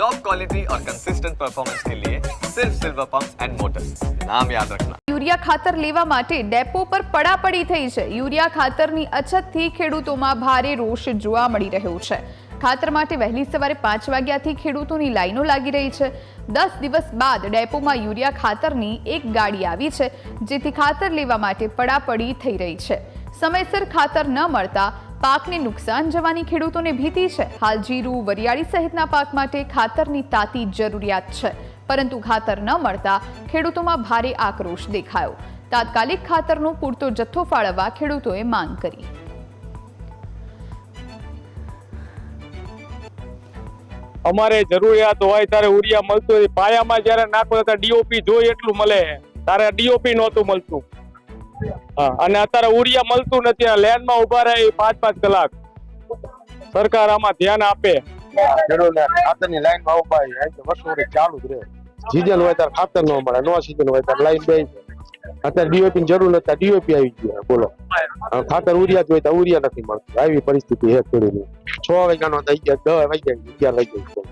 Top quality और consistent performance के लिए सिर्फ सिल्वर पंप एंड मोटर्स नाम याद रखना યુરિયા ખાતર લેવા માટે ડેપો પર પડાપડી થઈ છે યુરિયા ખાતરની અછતથી ખેડૂતોમાં ભારે રોષ જોવા મળી રહ્યો છે ખાતર માટે વહેલી સવારે પાંચ વાગ્યાથી ખેડૂતોની લાઈનો લાગી રહી છે દસ દિવસ બાદ ડેપોમાં યુરિયા ખાતરની એક ગાડી આવી છે જેથી ખાતર લેવા માટે પડાપડી થઈ રહી છે સમયસર ખાતર ન મળતા પાકને નુકસાન જવાની ખેડૂતોને ભીતિ છે. હાલ જીરું, વરિયાળી સહિતના પાક માટે ખાતરની તાતી જરૂરિયાત છે. પરંતુ ખાતર ન મળતા ખેડૂતોમાં ભારે આક્રોશ દેખાયો. તાત્કાલિક ખાતરનો પૂરતો જથ્થો ફાળવવા ખેડૂતોએ માંગ કરી. અમારે જરૂરિયાત હોય ત્યારે ઉરિયા મળતું પાયામાં જયારે નાખો ત્યારે ડીઓપી જોઈએ એટલું મળે. તારે ડીઓપી નહોતું મળતું. અને અત્યારે ઉરિયા મળતું નથી, આ લેન્ડમાં ઊભા રહે પાંચ પાંચ કલાક. સરકાર આમાં ધ્યાન આપે. ખેડૂતને ખાતરની લાઈનમાં ઊભા વર્ષો ચાલુ જ રહે. સીઝન હોય ત્યારે ખાતર ન મળે, નો સીઝન હોય ત્યારે લાઈન બે અત્યારે ડીઓપી ની જરૂર નથી આવી ગયા બોલો. ખાતર ઉરિયા જ હોય તો નથી મળતું, આવી પરિસ્થિતિ હે ખેડૂતની. છ વાગ્યાનો થઈ ગયા, દસ વાગ્યા અગિયાર વાગ્યા